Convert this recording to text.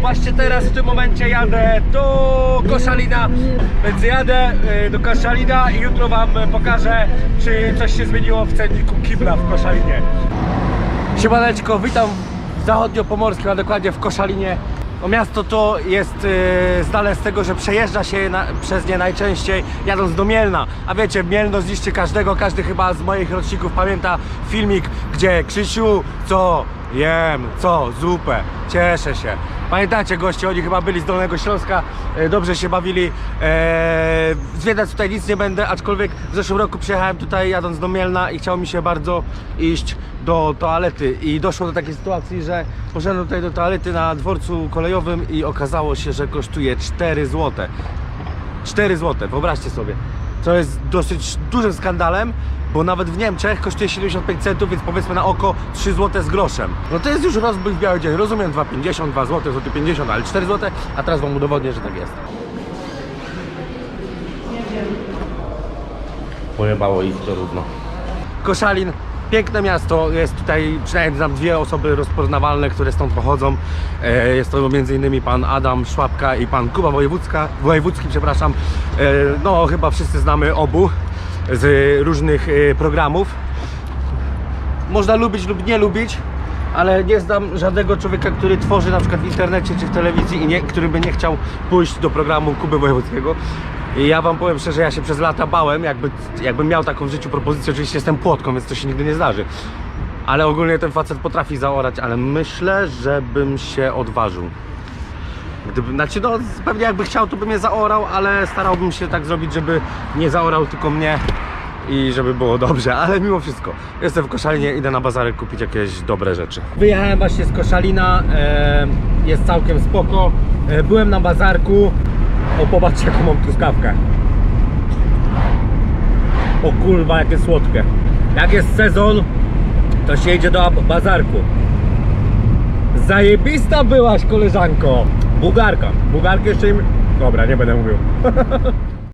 Właśnie teraz w tym momencie jadę do Koszalina, więc jadę y, do Koszalina i jutro wam pokażę, czy coś się zmieniło w cenniku kibla w Koszalinie. Siemaneczko, witam w zachodniopomorskim, a dokładnie w Koszalinie. No miasto to jest yy, znane z tego, że przejeżdża się na, przez nie najczęściej jadąc do Mielna. A wiecie, Mielno zniszczy każdego, każdy chyba z moich roczników pamięta filmik, gdzie Krzysiu, co? Jem, co? Zupę. Cieszę się. Pamiętacie goście, oni chyba byli z Dolnego Śląska, e, dobrze się bawili. E, zwiedzać tutaj nic nie będę, aczkolwiek w zeszłym roku przyjechałem tutaj jadąc do Mielna i chciało mi się bardzo iść do toalety i doszło do takiej sytuacji, że poszedłem tutaj do toalety na dworcu kolejowym i okazało się, że kosztuje 4 zł. 4 zł, wyobraźcie sobie. Co jest dosyć dużym skandalem, bo nawet w Niemczech kosztuje 75 centów, więc powiedzmy na oko 3 zł z groszem. No to jest już rozbój w biały dzień. Rozumiem 2,50, 2 zł, zł 50, ale 4 zł, a teraz wam udowodnię, że tak jest. Pojebało ich to równo. Koszalin, piękne miasto, jest tutaj przynajmniej dwie osoby rozpoznawalne, które stąd pochodzą. E, Jest to m.in. pan Adam Szłapka i pan Kuba Wojewódzka, Wojewódzki, przepraszam. E, No chyba wszyscy znamy obu z różnych e, programów. Można lubić lub nie lubić, ale nie znam żadnego człowieka, który tworzy na przykład w internecie czy w telewizji i nie, który by nie chciał pójść do programu Kuby Wojewódzkiego. I ja wam powiem szczerze, ja się przez lata bałem, jakby, jakbym miał taką w życiu propozycję, oczywiście jestem płotką, więc to się nigdy nie zdarzy. Ale ogólnie ten facet potrafi zaorać, ale myślę, że bym się odważył. Gdyby, znaczy no pewnie jakby chciał, to by mnie zaorał, ale starałbym się tak zrobić, żeby nie zaorał tylko mnie i żeby było dobrze, ale mimo wszystko jestem w Koszalinie, idę na bazarek kupić jakieś dobre rzeczy. Wyjechałem właśnie z Koszalina, e, jest całkiem spoko. E, byłem na bazarku. O, popatrzcie jaką mam truskawkę. O kurwa, jakie słodkie. Jak jest sezon, to się idzie do bazarku. Zajebista byłaś, koleżanko. Bułgarka. Bułgarkę jeszcze im... Dobra, nie będę mówił.